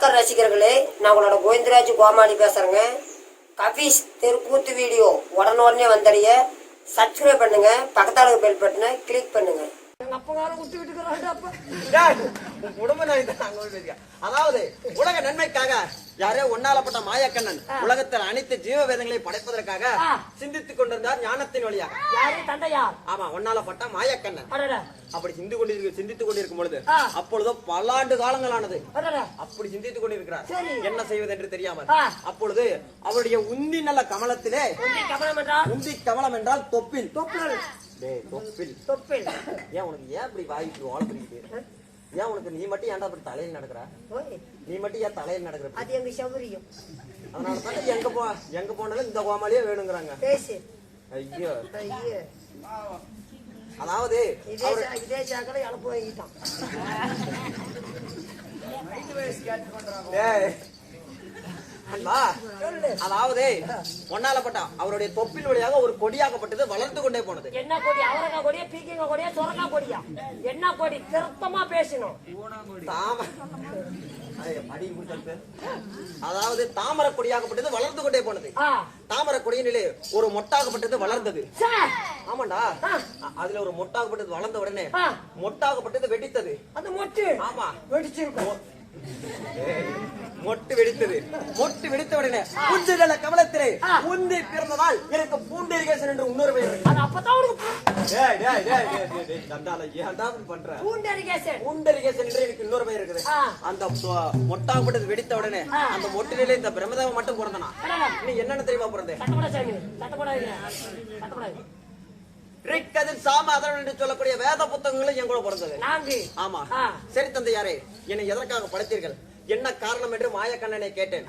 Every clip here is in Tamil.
ரசிகர்களே நான் உங்களோட கோவிந்தராஜ் கோமாளி பேசுறேங்க. கபீஸ் தெருக்கூத்து வீடியோ உடனே வந்தடைய சப்ஸ்கிரைப் பண்ணுங்க பக்கத்தாளுக்கு பெல் பட்டனை கிளிக் பண்ணுங்க. அதாவது உலக நன்மைக்காக யாரோ ஒன்னாலப்பட்ட மாயக்கண்ணன் உலகத்தில் அனைத்து ஜீவ வேதங்களையும் படைப்பதற்காக. சிந்தித்துக் கொண்டிருந்தார் ஞானத்தின் வழியாக. யாரு? தந்தையா? ஆமா ஒன்னாலப்பட்ட மாயக்கண்ணன். அடட. அப்படி சிந்து கொண்டிருக்க சிந்தித்துக் கொண்டிருக்கும் பொழுது. அப்பொழுதோ பல்லாண்டு காலங்களானது. அப்படி சிந்தித்துக் கொண்டிருக்கிறார். என்ன செய்வது என்று தெரியாமல். அப்பொழுது அவருடைய உந்தி நல்ல கமலத்திலே உந்தி கமலம் என்றால் தொப்பில். தொப்புள் டேய், தொப்பில். தொப்பில். ஏன் உனக்கு ஏன் இப்படி வாய் இப்படி ஓலப்பிடிக்குது ஏன் உனக்கு நீ மட்டும் ஏன்டா அப்படி தலையில் நடக்கிற? நீ மட்டும் ஏன் தலையில் நடக்கிற அது எங்க சௌகரியம். அதனால தான் எங்க போ எங்க போனாலும் இந்த கோமாளியே வேணுங்கிறாங்க. பேசு ஐயோ. ஐயோ. அதாவது இதே சாக்கடை இழப்பு வாங்கிட்டான் சொல்லு அதாவது ஒன்னாலப்பட்ட அவருடைய தொப்பில் வழியாக ஒரு கொடியாகப்பட்டது வளர்ந்து கொண்டே போனது. என்ன கொடி? அவரக்காய் கொடியா பீக்கிங்க கொடியா சொரக்கா கொடியா? என்ன கொடி? திருத்தமா பேசணும் தாம. அதாவது தாமரை கொடியாகப்பட்டது வளர்ந்து கொண்டே போனது. தாமரை கொடியினிலே ஒரு மொட்டாகப்பட்டது வளர்ந்தது. ஆமாண்டா. அதுல ஒரு மொட்டாகப்பட்டது வளர்ந்த உடனே. மொட்டாகப்பட்டது வெடித்தது. அந்த மொட்டு. ஆமா. வெடிச்சிருக்கும். மொட்டு வெடித்தது. மொட்டு வெடித்த உடனே புஞ்சல கமலத்திலே ஆ. உந்தி பிறந்ததால் எனக்கு பூண்டெரிகேசன் என்று இன்னொரு பெயர் இருக்கு. அது அப்பதான் உனக்கு டேய், டேய், டேய், டேய், டேய், டேய், சண்டாளா, ஏன்டா இப்படி பண்ற? பூண்டரிகேசன். பூண்டெரிகேசன் என்று எனக்கு இன்னொரு பெயர் இருக்குது. அந்த மொட்டாகப்பட்டது வெடித்த உடனே. அந்த மொட்டிலே இந்த பிரமதேவன் மட்டும் பிறந்தனா. நீ என்னன்னு தெரியுமா பிறந்தேன் சட்டப்படா சாமி ரிக்கதில் சாமாதரன் என்று சொல்லக்கூடிய வேத புத்தகங்களும் என் கூட பிறந்தது. ஆமா. சரி தந்தையாரே என்னை எதற்காக படைத்தீர்கள்? என்ன காரணம் என்று மாயக்கண்ணனை கேட்டேன்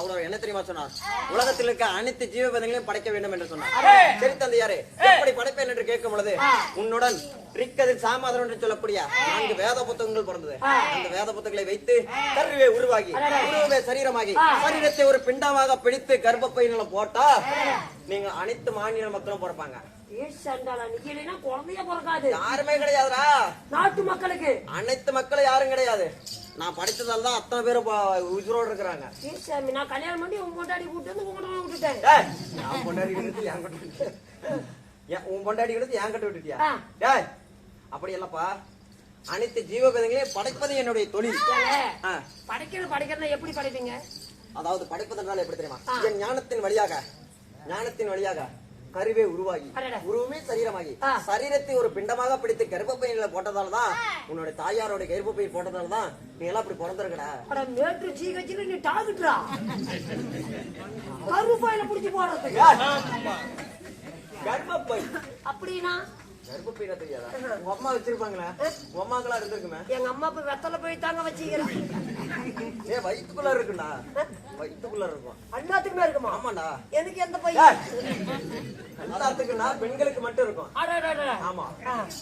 அவர் என்ன தெரியுமா சொன்னார் உலகத்தில் இருக்க அனைத்து ஜீவபதங்களையும் படைக்க வேண்டும் என்று சொன்னார். சரி தந்தையாரே எப்படி படைப்பேன் என்று கேட்கும் பொழுது. உன்னுடன் ரிக்கதில் சாமாதரம் என்று சொல்லக்கூடிய நான்கு வேத புத்தகங்கள் பிறந்தது. அந்த வேத புத்தகங்களை வைத்து கருவே உருவாகி. உருவமே சரீரமாகி. சரீரத்தை ஒரு பிண்டமாக பிடித்து கர்ப்பப்பையில போட்டா நீங்க அனைத்து மாநில மக்களும் பிறப்பாங்க யாருமே கிடையாதுடா. நாட்டு மக்களுக்கு. அனைத்து மக்களும் யாரும் கிடையாது. நான் படிச்சதால தான் அத்தனை பேரும் ப- உயிரோடு இருக்கிறாங்க. சாமி நான் கல்யாணம் பண்ணி உன் கொண்டாடி கூட்டு வந்து உங்க கொண்டாடி விட்டுட்டேன். டேய், நான் பொண்டாடி எடுத்து என் கட்ட விட்டுட்டியா? ஏன் உன் பொண்டாடி எடுத்து என் கட்ட விட்டுட்டியா. டேய் அப்படி இல்லப்பா. அனைத்து ஜீவபதங்களையும் படைப்பது என்னுடைய தொழில். படைக்கிறது படைக்கிறத எப்படி படைப்பீங்க? அதாவது படைப்பதனால எப்படி தெரியுமா. என் ஞானத்தின் வழியாக ஞானத்தின் வழியாக கருவே உருவாகி. உருவமே சரீரமாகி. சரீரத்தை ஒரு பிண்டமாக பிடித்து கர்ப்பப்பையில போட்டதால தான் உன்னோட தாயாரோட கர்ப்பப்பை போட்டதால தான் நீ எல்லாம் அப்படி பிறந்திருக்கடா? அட மேட்டு சீ கட்சியில நீ டாகுட்ரா? கருப்பாயில புடிச்சு போடுறதுக்கு. கர்ப்பப்பை அப்படின்னா? கர்ப்பப்பைனா தெரியாதா? உங்க அம்மா வச்சிருப்பாங்களா? உங்க அம்மாக்கெல்லாம் இருந்திருக்குமே? எங்க அம்மா இப்ப வெத்தல போய் தாங்க வச்சுக்கிறேன் ஏ வயிற்றுக்குள்ள இருக்குண்ணா. வயிற்றுக்குள்ள இருக்கும். எல்லாத்துக்குமே இருக்குமா? ஆமாண்டா எனக்கு எந்த பையன்? பெண்களுக்கு மட்டும் இருக்கும். ஆமா.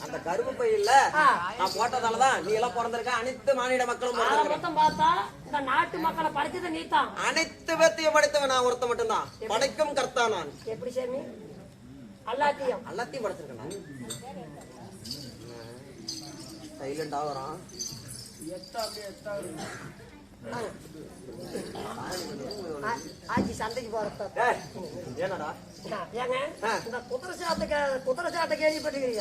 அந்த கருப்பையில ஆ. நான் போட்டதாலதான் நீ எல்லாம் பிறந்திருக்க. அனைத்து மாநில மக்களும் மொத்தம் பார்த்தா இந்த நாட்டு மக்களை படைச்சது நீதான். அனைத்து பேத்தையும் படைத்தவன் நான் ஒருத்த மட்டும்தான். படைக்கும் கர்த்தா நான். எப்படி சாமி? எல்லாத்தையும் எல்லாத்தையும் படைச்சிருக்கேன் சைலண்டா வரான். ஆ- ஆச்சி சந்தைக்கு போறத என்னடா ஏங்க. இந்த குதிரை சாட்டை குதிரை சாட்டை கேள்விப்பட்டேன்.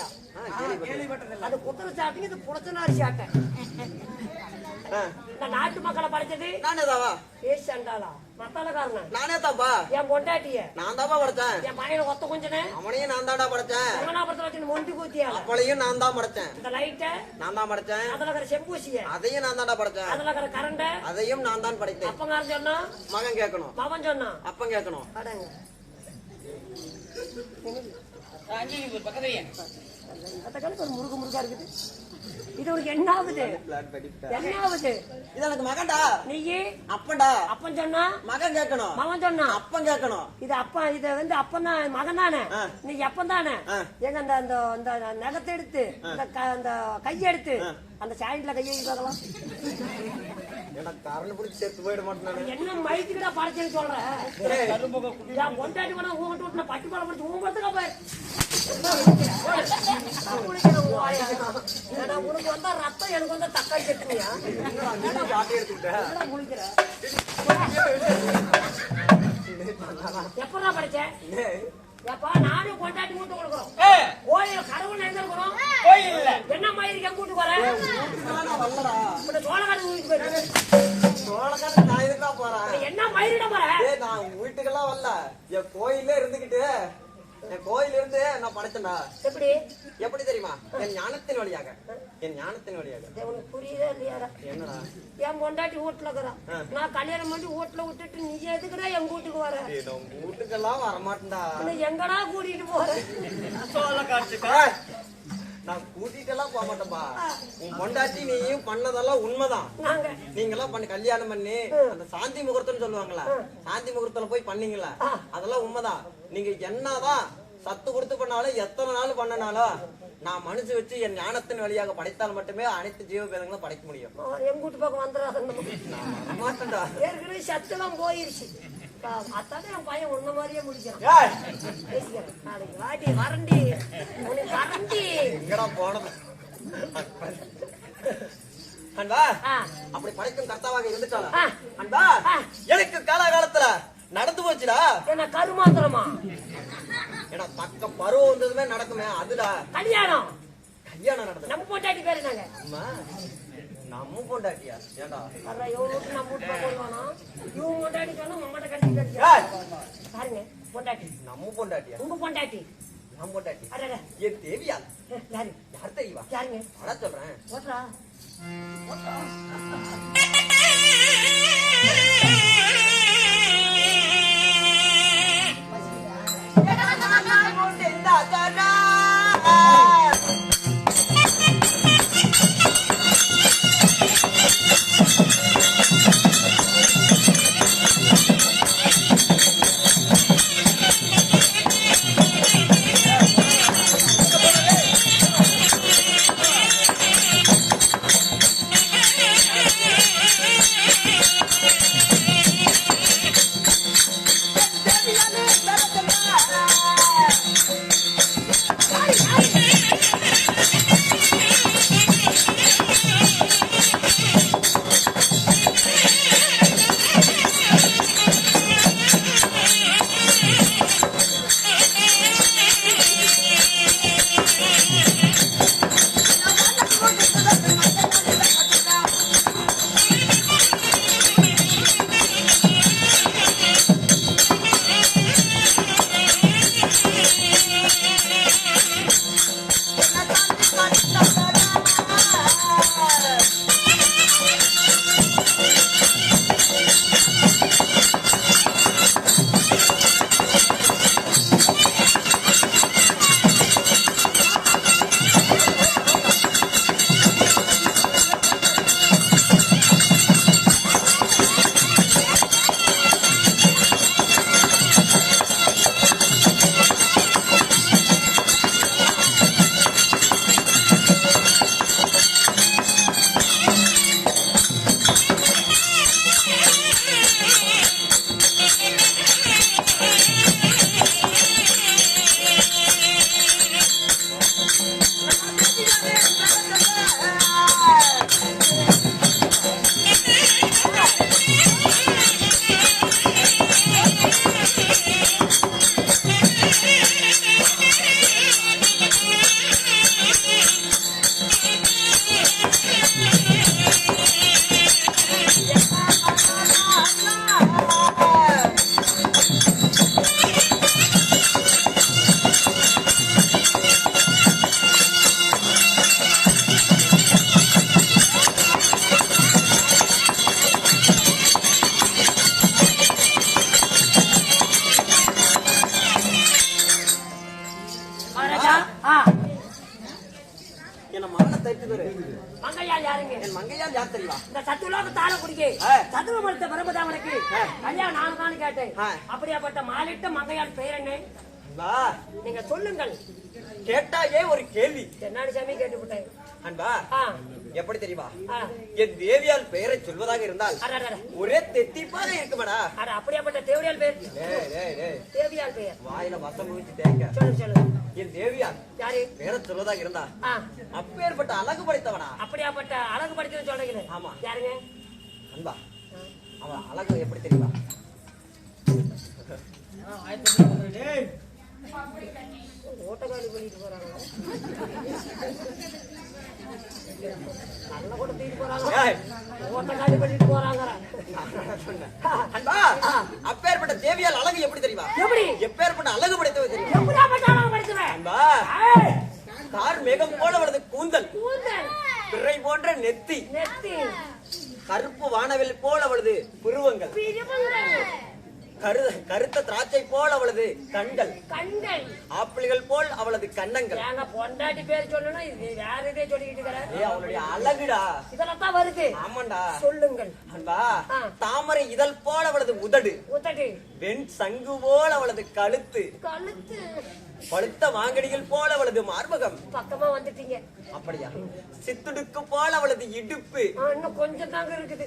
அது குதிரை சாட்டைக்கு இது புடச்சனாரி சாட்டை. இந்த நாட்டு மக்களை படைச்சது நானே தாவா? ஏ சண்டாளா மத்தாலக்காரன நானே தாப்பா என் பொண்டாட்டிய. நான் தாப்பா படைச்சேன். என் பையனை ஒத்த கொஞ்சனே அவனையும் நான் தாண்டா படைச்சேன். ரங்கநாபுரத்துல வச்சு மொண்டி அவளையும் நான் தான் படைச்சேன். இந்த லைட்ட நான் தான் படைச்சேன். அதுல இருக்கிற செம்பூசிய. அதையும் நான் தாண்டா படைச்சேன். அதுல இருக்கிற கரண்ட அதையும் நான் தான் படைத்தேன். அப்பங்காரன் சொன்னா? மகன் கேட்கணும். மகன் சொன்னா? அப்பன் கேட்கணும். அடங்க. முருகு முருகா இருக்குது. இது ஆகுது என்ன ஆகுது இது எனக்கு மகன்டா. நீயே? அப்பன்டா. அப்பன் சொன்னா? மகன் கேட்கணும். மகன் சொன்னா? அப்பன் கேட்கணும். இது அப்பா இது வந்து அப்பன் தான் மகன் தானே. நீ எப்பன் தானே. எங்க அந்த அந்த அந்த நகத்தை எடுத்து அந்த கையை எடுத்து ஆ. அந்த சாயிண்ட்ல கையை பார்க்கலாம். கரண்ட் பிடிச்சி சேர்த்து போயிட மாட்டேன் என்ன மைத்துக்கிட்ட படைச்சேன்னு சொல்ற? என் பொண்டாட்டி வேணா உங்ககிட்ட விட்டு பட்டி பாலம் படிச்சு உங்க படத்துக்கா போய். உனக்கு வந்தா ரத்தம் எனக்கு வந்தா தக்காளி சட்னியா? எப்படா படிச்சேன் எப்பா நானும் கொண்டாட்டி மூட்டு கொடுக்குறோம். கோயில் கடவுள் எங்க இருக்கிறோம் கோயில்ல. என்ன மாதிரி எங்க கூட்டு போறேன் சோழக்காடு வீட்டுக்கு போயிட்டு சோழக்காட்டுக்கு நான் எதுக்குடா போறேன்? என்ன மயிரிட போற? ஏய் நான் வீட்டுக்கெல்லாம் வரல. என் கோயிலே இருந்துகிட்டு என் கோயில இருந்து நான் படைச்சேன்டா. எப்படி? எப்படி தெரியுமா? என் ஞானத்தின் வழியாக. என் ஞானத்தின் வழியாக. உனக்கு புரியுதா இல்லையாடா? என்னடா? என் பொண்டாட்டி வீட்டுல இருக்கிறான். நான் கல்யாணம் பண்ணி வீட்டுல விட்டுட்டு நீ எதுக்குடா எங்க வீட்டுக்கு வர? வீட்டுக்கெல்லாம் வரமாட்டேன்டா. எங்கடா கூட்டிட்டு போற? நான் கூட்டிட்டு எல்லாம் போக மாட்டேன்பா. உன் பொண்டாட்டி நீயும் பண்ணதெல்லாம் உண்மைதான். நாங்க நீங்கெல்லாம் பண்ணி கல்யாணம் பண்ணி. அந்த சாந்தி முகூர்த்தம்னு சொல்லுவாங்களா சாந்தி முகூர்த்தத்துல போய் பண்ணீங்களா அதெல்லாம் உண்மைதான். நீங்க என்னதான் சத்து கொடுத்து பண்ணாலும் எத்தனை நாள் பண்ணனாலும் நான் மனுஷ வச்சு என் ஞானத்தின் வழியாக படைத்தால் மட்டுமே அனைத்து ஜீவபேதங்களும் படைக்க முடியும். எங்க வீட்டு பக்கம் வந்துடாத போயிருச்சு. அத்தானே என் பையன் உன்ன மாதிரியே முடிக்கிறான். ஏய், பேசிக்கிறேன். நாளைக்கு வாடி வரண்டி. உனக்கு வரண்டி. எங்கடா போனது அன்பா ஆ. அப்படி படைக்கும் கர்த்தாவாக இருந்துட்டாளா. அன்பா. எனக்கு காலகாலத்துல நடந்து போச்சுடா. என்ன கருமாத்திரமா ஏடா தக்க பருவம் வந்ததுமே நடக்குமே அதுடா. கல்யாணம். கல்யாணம் நடந்தது. நம்ம பொண்டாட்டி பேரு நாங்க அம்மா நம்ம பொண்டாட்டியா? ஏண்டா? அதான் இவன் வீட்டு நம்ம வீட்டு பக்கம் வருவானா இவன் பொண்டாட்டி சொன்னா மம்மட்ட கட்டி கட்டி ஏய், பாருங்க பொண்டாட்டி. நம்ம பொண்டாட்டியா? உங்க பொண்டாட்டி. நம்ம பொண்டாட்டி. அடடா. என் தேவியா? யாரு? யார் தெரியவா யாருங்க? அட சொல்றேன். கல்யாணம் நான் தான் கேட்டேன். அப்படியாப்பட்ட மாலிட்ட மங்கையால் பெயர் என்ன? அன்பா. நீங்க சொல்லுங்கள். கேட்டாயே ஒரு கேள்வி? தென்னாடி சாமி கேட்டு விட்டேன் அன்பா எப்படி தெரியுமா? என் தேவியால் பெயரை சொல்வதாக இருந்தால். ஒரே தெத்திப்பாக இருக்குமாடா. அப்படியாப்பட்ட பேர்? டேய் டேய் தேவியால் பெயர். வாயில வசம் ஊற்றி தேங்க என் தேவியால் யாரு? பெயரை சொல்வதாக இருந்தா அப்பேற்பட்ட அழகு படைத்தவனா? அப்படியாப்பட்ட அழகு படிக்கிறது சொல்றீங்களே. ஆமா. யாருங்க? அன்பா. அவன் அழகு எப்படி தெரியுமா? ஓட்டக்காலி பண்ணிட்டு போறாங்க. நல்ல கூட தூக்கிட்டு போறாங்க. ஏய், ஓட்டக்காலி பண்ணிட்டு போறாங்க. அன்பா அப்பேற்பட்ட தேவியால் அழகு எப்படி தெரியுமா? எப்படி? எப்பேற்பட்ட அழகு படைத்தவ தெரியுமா? அன்பா கார் மேகம் போல கூந்தல். கூந்தல். பிறை போன்ற நெத்தி. நெத்தி. கருப்பு வானவில் போல அவளது புருவங்கள். பிரிவுங்கள். கரு கருத்த திராட்சை போல் அவளது கண்கள். கண்கள். ஆப்பிள்கள் போல் அவளது ஏங்க பொண்டாட்டி பேர் சொல்லணும் இது வேற இதே அவளுடைய அழகுடா. இதெல்லாம் வருது. ஆமாண்டா. சொல்லுங்கள். அன்பா. தாமரை இதழ் போல் அவளது உதடு. உத்தட்டு வெண் சங்கு போல் அவளது கழுத்து. கழுத்து. பழுத்த மாங்கடிகள் போல் அவளது மார்பகம். பக்கமா வந்துட்டீங்க. அப்படியா? சித்துடுக்கு போல் அவளது இடுப்பு. இன்னும் கொஞ்சம் தாங்க இருக்குது.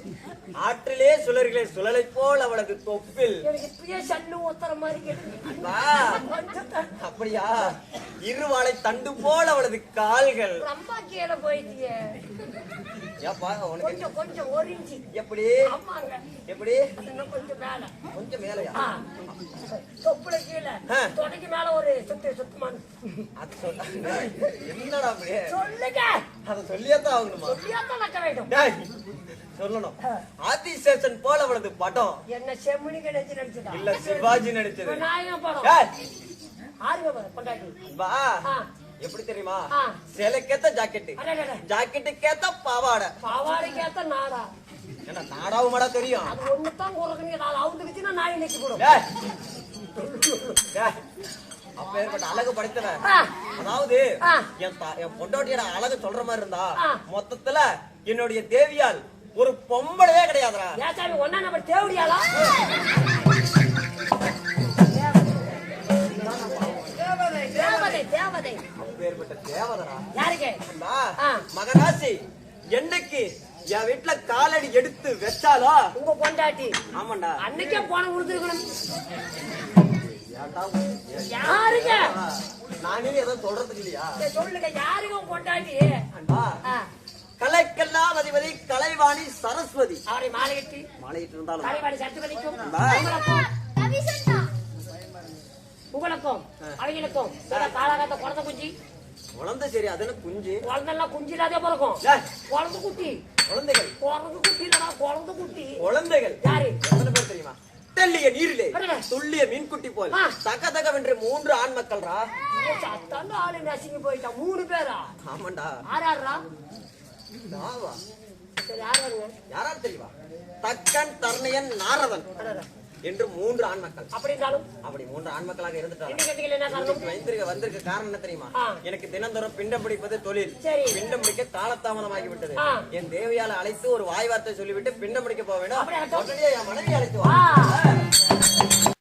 ஆற்றிலே சுழர்களே சுழலை போல் அவளது தொப்பில். அப்படியா? இருவாளை தண்டு போல் அவளது கால்கள். ரொம்ப கீழே போயிட்டீங்க ஏப்பா உனக்கு கொஞ்சம் கொஞ்சம் ஒரு இன்ச்சு. எப்படி? ஆமாங்க. எப்படி? இன்னும் கொஞ்சம் மேல. கொஞ்சம் மேலையா. தொப்புல கீழே. தொடைக்கு மேல ஒரு சுத்து சுத்தமான அது சொல்ல என்னடா அப்படியே சொல்லுங்க. அதை சொல்லியத்தான் ஆகணுமா? சொல்லியாத்தான் வைக்க வேண்டும் சொல்லணும். ஆதிசேஷன் போல அவளது படம். என்ன செம்மணி கிடைச்சு நடிச்சுதா இல்ல சிவாஜி நடிச்சது. விநாயகம் படம். ஆறுங்க ஆ. எப்படி தெரியுமா. சேலைக்கேத்த ஜாக்கெட். ஜாக்கெட்டுக்கேத்த பாவாடை. பாவாடைக்கேத்த நாடா. என்ன நாடாவுமாடா தெரியும். அது ஒண்ணுதான் குறைக்கணும். ஏதாவது அவுந்துக்குச்சுன்னா நாய் நிக்கி போடும். அப்பேற்பட்ட அழகு படைத்தவன். அதாவது. என் பொண்டாட்டியோட அழகு சொல்ற மாதிரி இருந்தா. மொத்தத்துல என்னுடைய தேவியால் ஒரு பொம்பளையே கிடையாதுடா. ஒன்னா நம்ம தேவடியாளா? அப்பேற்பட்ட தேவதரா? யாருக்கு. மகராசி என்னைக்கு என் வீட்டுல காலடி எடுத்து வச்சாலோ? உங்க பொண்டாட்டி. ஆமாண்டா அன்னைக்கே போன கொடுத்துருக்கணும்? யாருங்க நானே ஏதோ சொல்றதுக்கு இல்லையா? சொல்லுங்க யாருங்க உங்க பொண்டாட்டி? அன்பா கலைக்கெல்லாம் அதிபதி கலைவாணி சரஸ்வதி. அவரை மாலை கட்டி மாலையிட்டு இருந்தாலும் உங்களுக்கும் அவங்களுக்கும் காலாகாத்த குழந்தை குஞ்சு. குழந்தை சரி அது என்ன குஞ்சு? குழந்தைலாம் குஞ்சு இல்லாதே பிறக்கும். குழந்தை குட்டி. குழந்தைகள். குழந்தை குட்டி இல்லடா குழந்தை குட்டி. குழந்தைகள். யாரு? எத்தனை பேர் தெரியுமா? தெல்லிய நீரிலே. துள்ளிய மீன்குட்டி போல். ஆ. தக தகவென்று மூன்று ஆண் மக்கள்ரா? சத்தாண்டு ஆளு நசுங்கி போயிட்டா மூணு பேரா? ஆமாண்டா. ஆறாடுறா நாவா? சரி யாருங்க யாராரு தெரியுமா? தக்கன் தர்ணையன் நாரதன். என்று மூன்று ஆண் மக்கள். அப்படி மூன்று ஆண் மக்களாக இருந்துட்டாங்க வந்திருக்க காரணம் என்ன தெரியுமா. எனக்கு தினந்தோறும் பிண்டம் பிடிப்பது தொழில். பிண்டம் பிடிக்க காலதாமதமாகி விட்டது. ஆ. என் தேவையால அழைத்து ஒரு வாய் வார்த்தை சொல்லிவிட்டு பிண்டம் பிடிக்க போக வேண்டும்? உடனடியே என் மனைவி அழைத்து